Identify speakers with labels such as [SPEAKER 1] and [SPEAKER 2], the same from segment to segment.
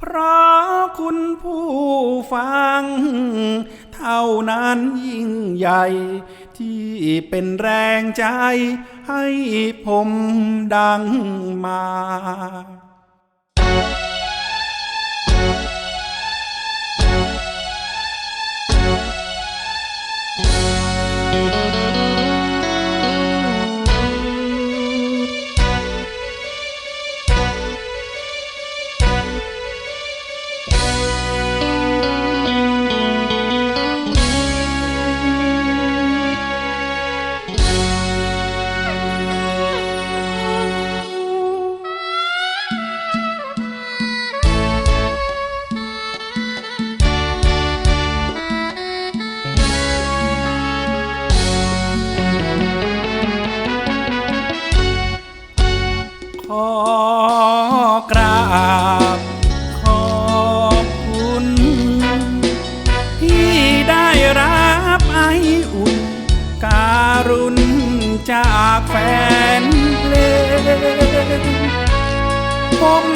[SPEAKER 1] เพราะคุณผู้ฟัง เท่านั้นยิ่งใหญ่ ที่เป็นแรงใจให้ผมดังมา นเพลง ผม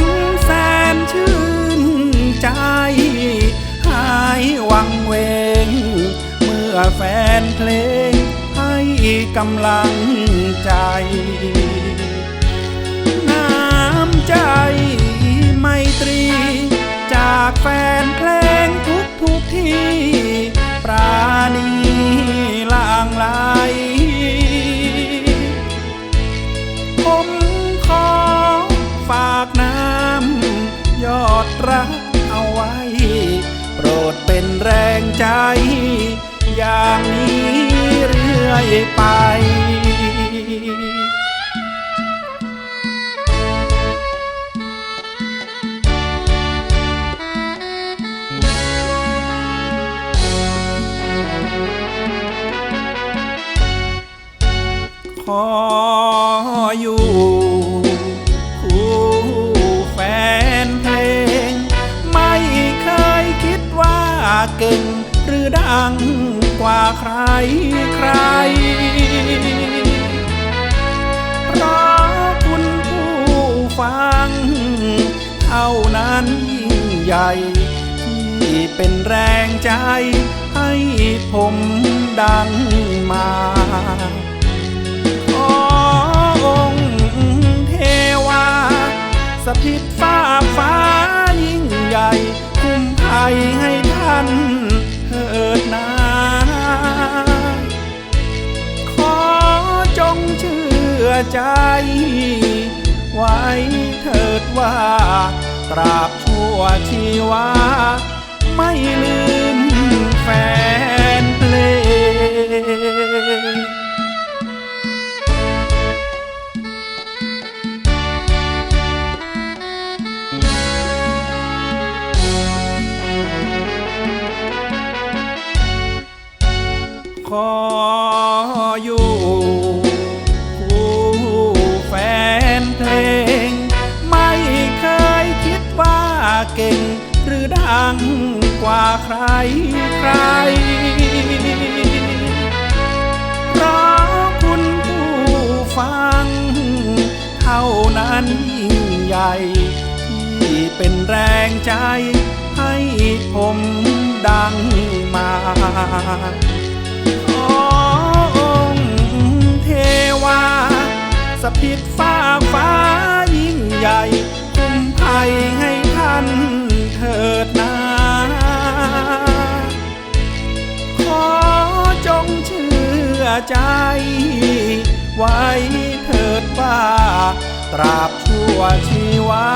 [SPEAKER 1] แสนชื่นใจ หายวังเวง เมื่อแฟนเพลงให้กำลังใจ น้ำใจไมตรี จากแฟนเพลงทุกทุกที่ปราณี อยไปขออยู่คู่แฟนเพลง ไม่เคยคิดว่าเก่งหรือดัง กว่าใครใคร เพราะคุณผู้ฟัง เท่านั้นยิ่งใหญ่ ที่เป็นแรงใจให้ผมดังมาขอองค์เทวา สถิตฟ้าฟ้ายิ่งใหญ่ คุ้มภัยให้ท่าน ใจ ไว้เถิดว่า ตราบชั่วชีวา ไม่ลืมแฟนเพลงขออยู่ เก่ง หรือดังกว่าใครใครเพราะคุณผู้ฟัง เท่านั้นยิ่งใหญ่ที่เป็นแรงใจ ให้ผมดังมาขอองเทวาสถิตฟ้าฟ้า ใจ ไว้เถิดว่า ตราบชั่วชีวา